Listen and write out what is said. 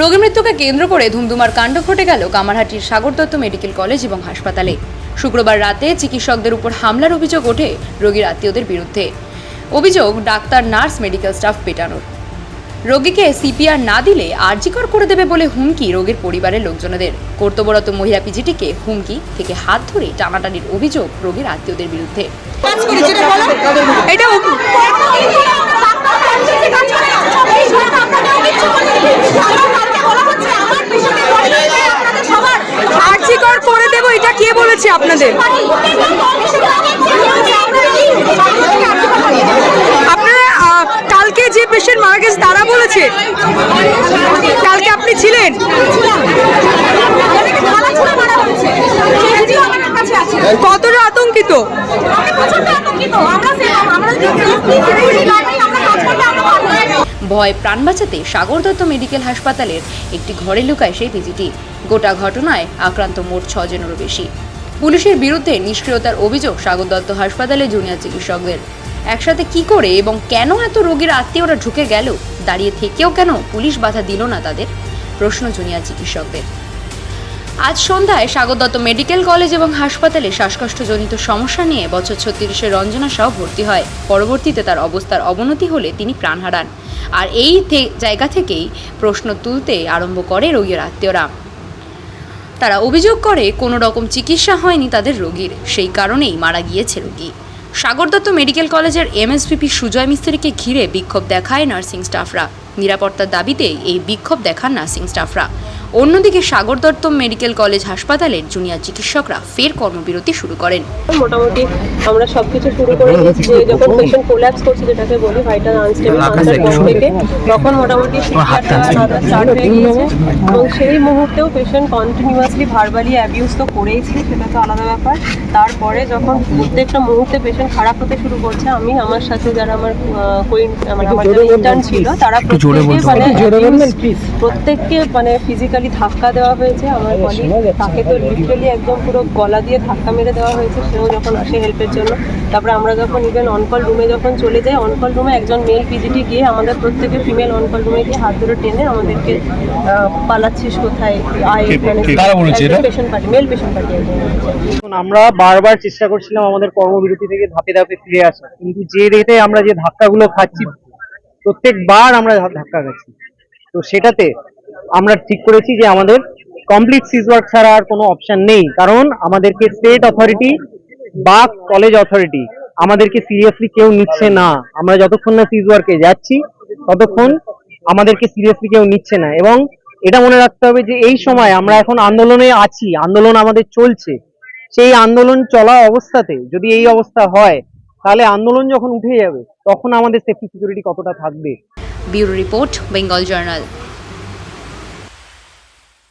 রোগী মৃত্যুকে কেন্দ্র করে ধুমধুমার কাণ্ড ঘটে গেল কামারহাটির সাগর দত্ত মেডিকেল কলেজ এবং হাসপাতালে। শুক্রবার রাতে চিকিৎসকদের উপর হামলার অভিযোগ ওঠে রোগীর আত্মীয়দের বিরুদ্ধে। অভিযোগ ডাক্তার নার্স মেডিকেল স্টাফ পেটানোর। রোগীকে সিপিআর না দিলে আর্জিকর করে দেবে বলে হুমকি রোগীর পরিবারের লোকজনদের। কর্তব্যরত মহিলা পিজিটিকে হুমকি থেকে হাত ধরে টানাটানির অভিযোগ রোগীর আত্মীয়দের বিরুদ্ধে। এটা আর্জিকর করে দেব বলেছে আপনাদের। আপনারা কালকে যে পেশেন্ট মারা গেছে তারা বলেছে, কালকে আপনি ছিলেন। কতটা আতঙ্কিত? ভয় প্রাণ বাঁচাতে সাগর দত্ত মেডিকেল হাসপাতালের একটি ঘরে লুকায় সেই পিজিটি গোটা ঘটনায় আক্রান্ত মোট ছজনেরও বেশি। পুলিশের বিরুদ্ধে নিষ্ক্রিয়তার অভিযোগ সাগর দত্ত হাসপাতালে জুনিয়র চিকিৎসকদের। একসাথে কি করে এবং কেন এত রোগীর আত্মীয়রা ঢুকে গেল? দাঁড়িয়ে থেকেও কেন পুলিশ বাধা দিল না তাদের? প্রশ্ন জুনিয়র চিকিৎসকদের। আজ সন্ধ্যায় স্বাগত দত্ত মেডিকেল কলেজ এবং হাসপাতালে শ্বাসকষ্টজনিত সমস্যা নিয়ে বছর ছত্রিশে রঞ্জনা সাহ ভর্তি হয়। পরবর্তীতে তার অবস্থার অবনতি হলে তিনি প্রাণ হারান। আর এই জায়গা থেকেই প্রশ্ন তুলতে আরম্ভ করে রোগীর আত্মীয়রা। তারা অভিযোগ করে কোনো রকম চিকিৎসা হয়নি তাদের রোগীর। সেই কারণেই মারা গিয়েছে রোগী। সাগর দত্ত মেডিকেল কলেজের এমএসভিপি সুজয় মিস্ত্রিকে ঘিরে বিক্ষোভ দেখায় নার্সিং স্টাফরা। নিরাপত্তার দাবিতে এই বিক্ষোভ দেখান নার্সিং স্টাফরা। অন্যদিকে সাগর দত্ত মেডিকেল কলেজ হাসপাতালের জুনিয়র চিকিৎসকরা ফের কর্মবিরতি শুরু করেন। মোটামুটি আমরা সবকিছু শুরু করে দিয়েছি যে যখন পেশেন্ট কোল্যাপস করছে যেটাকে বলি ভাইটাল আনস্টেবল আনসার থেকে তখন মোটামুটি স্টার্ট হয়ে গিয়েছে। এবং সেই মুহূর্তেও পেশেন্ট কন্টিনিউয়াসলি ভার্বালি অ্যাবিউজ তো করেইছে সেটা তো আলাদা ব্যাপার। তারপরে যখন প্রত্যেকটা মুহূর্তে পেশেন্ট খারাপ হতে শুরু করছে আমি আমার সাথে যারা আমার কোইন আমার আমার ইন্টার্ন ছিল তারা প্রত্যেকে মানে প্রত্যেককে মানে ফিজিক্যালি ধাক্কা দেওয়া হয়েছে। আমার কলিগ তাকে তো লিটারালি একদম পুরো গলা দিয়ে ধাক্কা মেরে দেওয়া হয়েছে সেও যখন আসে হেল্পের জন্য। তারপরে আমরা যখন ইভেন অনকল রুমে যখন চলে যাই অনকল রুমে একজন মেল পিজিটি গিয়ে আমাদের প্রত্যেকে ফিমেল অনকল রুমে গিয়ে হাত ধরে টেনে আমাদেরকে আহ, পালাচ্ছিস কোথায়? আই কারা বলেছে এটা? Patient party male patient party আমরা বারবার চেষ্টা করছিলাম আমাদের কর্মবিরতি থেকে ধাপে ধাপে ফিরে আসা কিন্তু যে রেটে আমরা যে ধাক্কাগুলো খাচ্ছি প্রত্যেকবার আমরা ধাক্কা খাচ্ছি। তো সেটাতে আমরা ঠিক করেছি যে আমাদের কমপ্লিট সিজ ওয়ার্ক ছাড়া আর কোনো অপশন নেই। কারণ আমাদেরকে স্টেট অথরিটি বা কলেজ অথরিটি আমাদেরকে সিরিয়াসলি কেউ নিচ্ছে না। আমরা যতক্ষণ না সিজ ওয়ার্কে যাচ্ছি, ততক্ষণ আমাদেরকে সিরিয়াসলি কেউ নিচ্ছে না। এবং এটা মনে রাখতে হবে যে এই সময় আমরা এখন আন্দোলনে আছি, আন্দোলন আমাদের চলছে। সেই আন্দোলন চলা অবস্থাতে যদি এই অবস্থা হয়, তাহলে আন্দোলন যখন উঠে যাবে, তখন আমাদের সেফটি সিকিউরিটি কতটা থাকবে? Bureau report, Bengal journal.